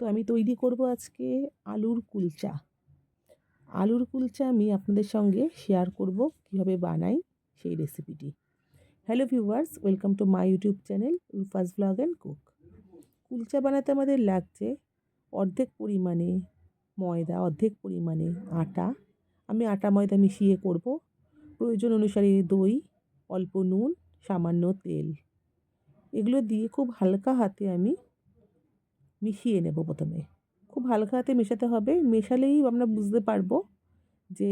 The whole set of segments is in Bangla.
তো আমি তৈরি করব আজকে আলুর কুলচা। আলুর কুলচা আমি আপনাদের সঙ্গে শেয়ার করব কীভাবে বানাই সেই রেসিপিটি hello viewers welcome to my YouTube channel Rufus blog and cook kulcha বানাতে আমাদের লাগছে অর্ধেক পরিমাণে ময়দা, অর্ধেক পরিমাণে আটা। আমি আটা, ময়দা মিশিয়ে করব। প্রয়োজন অনুসারে দই, অল্প নুন, সামান্য তেল। এগুলো দিয়ে খুব হালকা হাতে আমি মিশিয়ে নেব প্রথমে। খুব হালকা হাতে মেশাতে হবে, মেশালেই আমরা বুঝতে পারব যে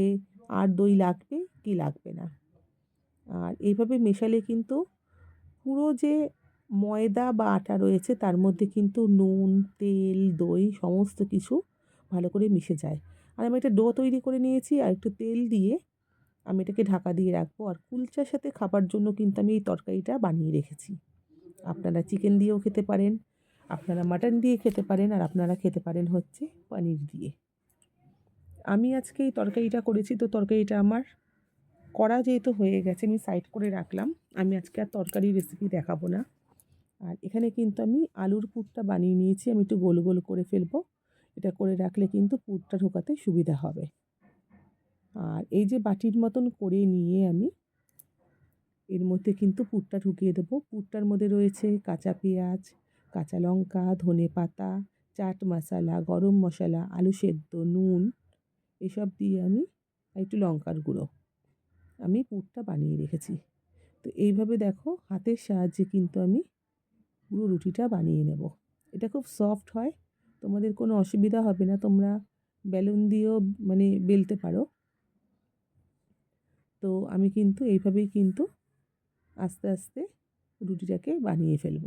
আর দই লাগবে কি লাগবে না। আর এইভাবে মেশালে কিন্তু পুরো যে ময়দা বা আটা রয়েছে তার মধ্যে কিন্তু নুন, তেল, দই সমস্ত কিছু ভালো করে মিশে যায়। আর আমি একটা ডো তৈরি করে নিয়েছি আর একটু তেল দিয়ে আমি এটাকে ঢাকা দিয়ে রাখব। আর কুলচার সাথে খাবার জন্য কিন্তু আমি এই তরকারিটা বানিয়ে রেখেছি। আপনারা চিকেন দিয়েও খেতে পারেন আপনারা মাটন দিয়ে খেতে পারেন আর আপনারা খেতে পারেন হচ্ছে পনির দিয়ে। আমি আজকে এই তরকারিটা করেছি, তো তরকারিটা আমার করা যেহেতু হয়ে গেছে, আমি সাইড করে রাখলাম। আমি আজকে আর তরকারি রেসিপি দেখাবো না। আর এখানে কিন্তু আমি আলুর পুরটা বানিয়ে নিয়েছি, আমি একটু গোল গোল করে ফেলব। এটা করে রাখলে কিন্তু পুরটা ঢোকাতে সুবিধা হবে। আর এই যে বাটির মতন করে নিয়ে আমি এর মধ্যে কিন্তু পুরটা ঢুকিয়ে দেবো। পুরটার মধ্যে রয়েছে কাঁচা পেঁয়াজ কাঁচা লঙ্কা, ধনে পাতা, চাট মশলা, গরম মশলা, আলু সেদ্ধ, নুন, এসব দিয়ে আমি একটু লঙ্কার গুঁড়ো। আমি পুরটা বানিয়ে রেখেছি। তো এইভাবে দেখো হাতের সাহায্যে কিন্তু আমি পুরো রুটিটা বানিয়ে নেব। এটা খুব সফট হয়, তোমাদের কোনো অসুবিধা হবে না, তোমরা বেলুন দিয়েও মানে বেলতে পারো। তো আমি কিন্তু এইভাবেই কিন্তু আস্তে আস্তে রুটিটাকে বানিয়ে ফেলব।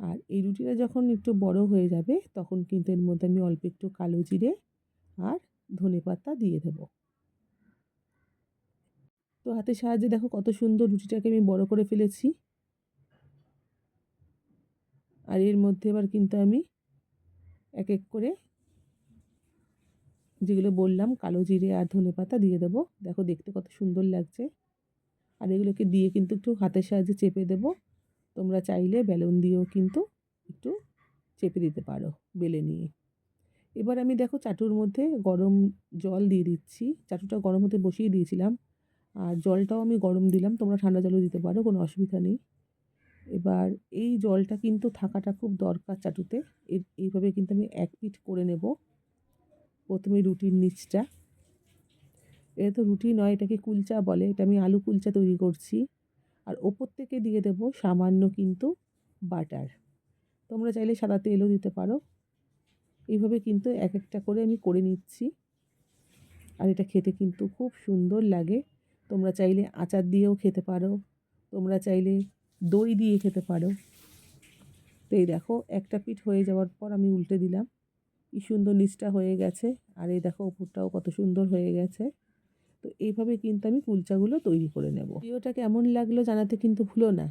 আর এই রুটিটা যখন একটু বড় হয়ে যাবে, তখন কিন্তু এর মধ্যে আমি অল্প একটু কালো জিরে আর ধনে পাতা দিয়ে দেব। তো হাতের সাহায্যে দেখো কত সুন্দর রুটিটাকে আমি বড় করে ফেলেছি। আর এর মধ্যে এবার কিন্তু আমি এক এক করে যেগুলো বললাম, কালো জিরে আর ধনে পাতা দিয়ে দেবো। দেখো দেখতে কত সুন্দর লাগছে। আর এগুলোকে দিয়ে কিন্তু একটু হাতের সাহায্যে চেপে দেবো। তোমরা চাইলে বেলুন দিয়েও কিন্তু একটু চেপে দিতে পারো বেলে নিয়ে। এবার আমি দেখো চাটুর মধ্যে গরম জল দিয়ে দিচ্ছি। চাটুটা গরম হতে বসিয়ে দিয়েছিলাম। আর জলটাও আমি গরম দিলাম। তোমরা ঠান্ডা জলও দিতে পারো, কোনো অসুবিধা নেই। এবার এই জলটা কিন্তু থাকাটা খুব দরকার চাটুতে। এইভাবে কিন্তু আমি এক পিঠ করে নেব প্রথমে রুটির নিচটা। এটা তো রুটি নয়, এটাকে কুলচা বলে। এটা আমি আলু কুলচা তৈরি করছি। আর ওপর থেকে দিয়ে দেবো সামান্য কিন্তু বাটার। তোমরা চাইলে সাদা তেলও দিতে পারো। এইভাবে কিন্তু এক একটা করে আমি করে নিচ্ছি। আর এটা খেতে কিন্তু খুব সুন্দর লাগে। তোমরা চাইলে আচার দিয়েও খেতে পারো। তোমরা চাইলে দই দিয়ে খেতে পারো। তো এই দেখো, একটা পিঠ হয়ে যাওয়ার পর আমি উল্টে দিলাম। কি সুন্দর নিচটা হয়ে গেছে। আর এই দেখো, ওপরটাও কত সুন্দর হয়ে গেছে। তো এইভাবে কিন্তু আমি কুলচাগুলো তৈরি করে নেব। ভিডিওটা কেমন লাগল জানাতে কিন্তু ভুলো না।